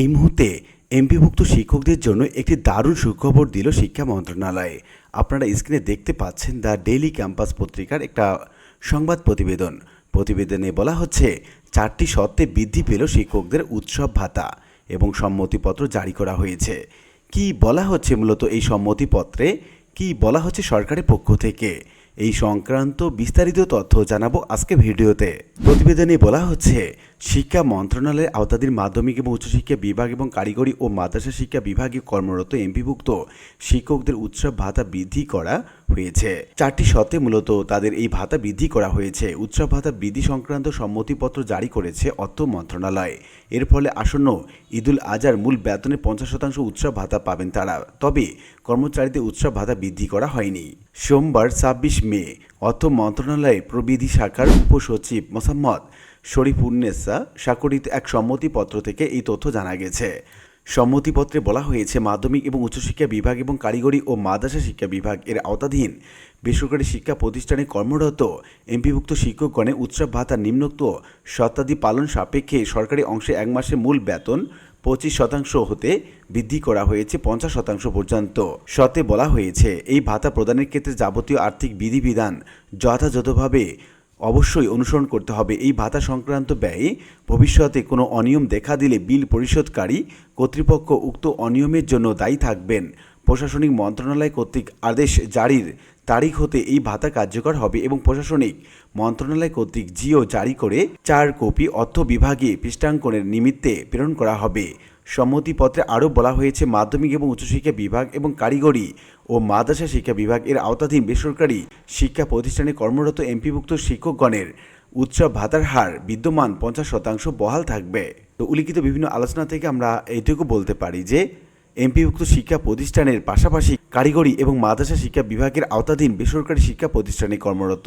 এই মুহূর্তে এমপিভুক্ত শিক্ষকদের জন্য একটি দারুণ সুখবর দিল শিক্ষা মন্ত্রণালয়। আপনারা স্ক্রিনে দেখতে পাচ্ছেন দ্য ডেইলি ক্যাম্পাস পত্রিকার একটা সংবাদ প্রতিবেদন। প্রতিবেদনে বলা হচ্ছে, চারটি শর্তে বৃদ্ধি পেল শিক্ষকদের উৎসব ভাতা এবং সম্মতিপত্র জারি করা হয়েছে। কি বলা হচ্ছে মূলত এই সম্মতিপত্রে? কি বলা হচ্ছে সরকারের পক্ষ থেকে? এই সংক্রান্ত বিস্তারিত তথ্য জানাব আজকে ভিডিওতে। প্রতিবেদনে বলা হচ্ছে শিক্ষা মন্ত্রণালয়ের আওতাধীন মাধ্যমিক এবং উচ্চশিক্ষা বিভাগ এবং কারিগরি ও মাদ্রাসা শিক্ষা বিভাগে কর্মরত এমপিভুক্ত শিক্ষকদের উৎসব ভাতা বৃদ্ধি করা হয়েছে। চারটি শর্তে মূলত তাদের এই ভাতা বৃদ্ধি করা হয়েছে। উৎসব ভাতা বৃদ্ধি সংক্রান্ত সম্মতিপত্র জারি করেছে অর্থ মন্ত্রণালয়। এর ফলে আসন্ন ঈদুল আজহার মূল বেতনের পঞ্চাশ শতাংশ উৎসব ভাতা পাবেন তারা। তবে কর্মচারীদের উৎসব ভাতা বৃদ্ধি করা হয়নি। সোমবার ছাব্বিশ মে অর্থ মন্ত্রণালয়ের প্রবিধি শাখার উপসচিব মোসাম্মদ শরীফ উন্নেসা স্বাক্ষরিত এক সম্মতিপত্র থেকে এই তথ্য জানা গেছে। সম্মতিপত্রে বলা হয়েছে, মাধ্যমিক এবং উচ্চশিক্ষা বিভাগ এবং কারিগরি ও মাদ্রাসা শিক্ষা বিভাগ এর আওতাধীন বেসরকারি শিক্ষা প্রতিষ্ঠানে কর্মরত এমপিভুক্ত শিক্ষকগণে উৎসব ভাতা নিম্নোক্ত শতাব্দী পালন সাপেক্ষে সরকারি অংশে এক মাসে মূল বেতন পঁচিশ শতাংশ হতে বৃদ্ধি করা হয়েছে পঞ্চাশ শতাংশ পর্যন্ত। শতে বলা হয়েছে, এই ভাতা প্রদানের ক্ষেত্রে যাবতীয় আর্থিক বিধিবিধান যথাযথভাবে অবশ্যই অনুসরণ করতে হবে। এই ভাতা সংক্রান্ত ব্যয়ে ভবিষ্যতে কোনো অনিয়ম দেখা দিলে বিল পরিশোধকারী কর্তৃপক্ষ উক্ত অনিয়মের জন্য দায়ী থাকবেন। প্রশাসনিক মন্ত্রণালয় কর্তৃক আদেশ জারির তারিখ হতে এই ভাতা কার্যকর হবে এবং প্রশাসনিক মন্ত্রণালয় কর্তৃক জিও জারি করে চার কপি অর্থ বিভাগে পৃষ্ঠাঙ্কনের নিমিত্তে প্রেরণ করা হবে। সম্মতিপত্রে আরও বলা হয়েছে, মাধ্যমিক এবং উচ্চশিক্ষা বিভাগ এবং কারিগরি ও মাদ্রাসা শিক্ষা বিভাগ এর আওতাধীন বেসরকারি শিক্ষা প্রতিষ্ঠানে কর্মরত এমপিভুক্ত শিক্ষকগণের উৎসব ভাতার হার বিদ্যমান পঞ্চাশ শতাংশ বহাল থাকবে। তো উল্লিখিত বিভিন্ন আলোচনা থেকে আমরা এইটুকু বলতে পারি যে এমপিভুক্ত শিক্ষা প্রতিষ্ঠানের পাশাপাশি কারিগরি এবং মাদ্রাসা শিক্ষা বিভাগের আওতাধীন বেসরকারি শিক্ষা প্রতিষ্ঠানে কর্মরত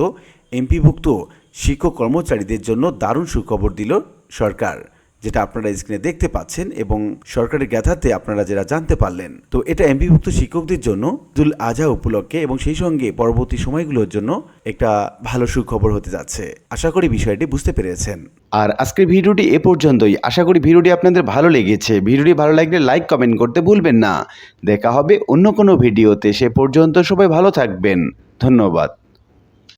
এমপিভুক্ত শিক্ষক কর্মচারীদের জন্য দারুণ সুখবর দিল সরকার। যেটা আপনারা স্ক্রিনে দেখতে পাচ্ছেন এবং সরকারের জ্ঞাতাতে আপনারা যারা জানতে পারলেন। তো এটা এমপিভুক্ত শিক্ষকদের জন্য দুল আজহা উপলক্ষে এবং সেই সঙ্গে পরবর্তী সময়গুলোর জন্য একটা ভালো সুখবর হতে যাচ্ছে। আশা করি বিষয়টি বুঝতে পেরেছেন। আর আজকের ভিডিওটি এ পর্যন্তই। আশা করি ভিডিওটি আপনাদের ভালো লেগেছে। ভিডিওটি ভালো লাগলে লাইক, কমেন্ট করতে ভুলবেন না। দেখা হবে অন্য কোনো ভিডিওতে। সে পর্যন্ত সবাই ভালো থাকবেন। ধন্যবাদ।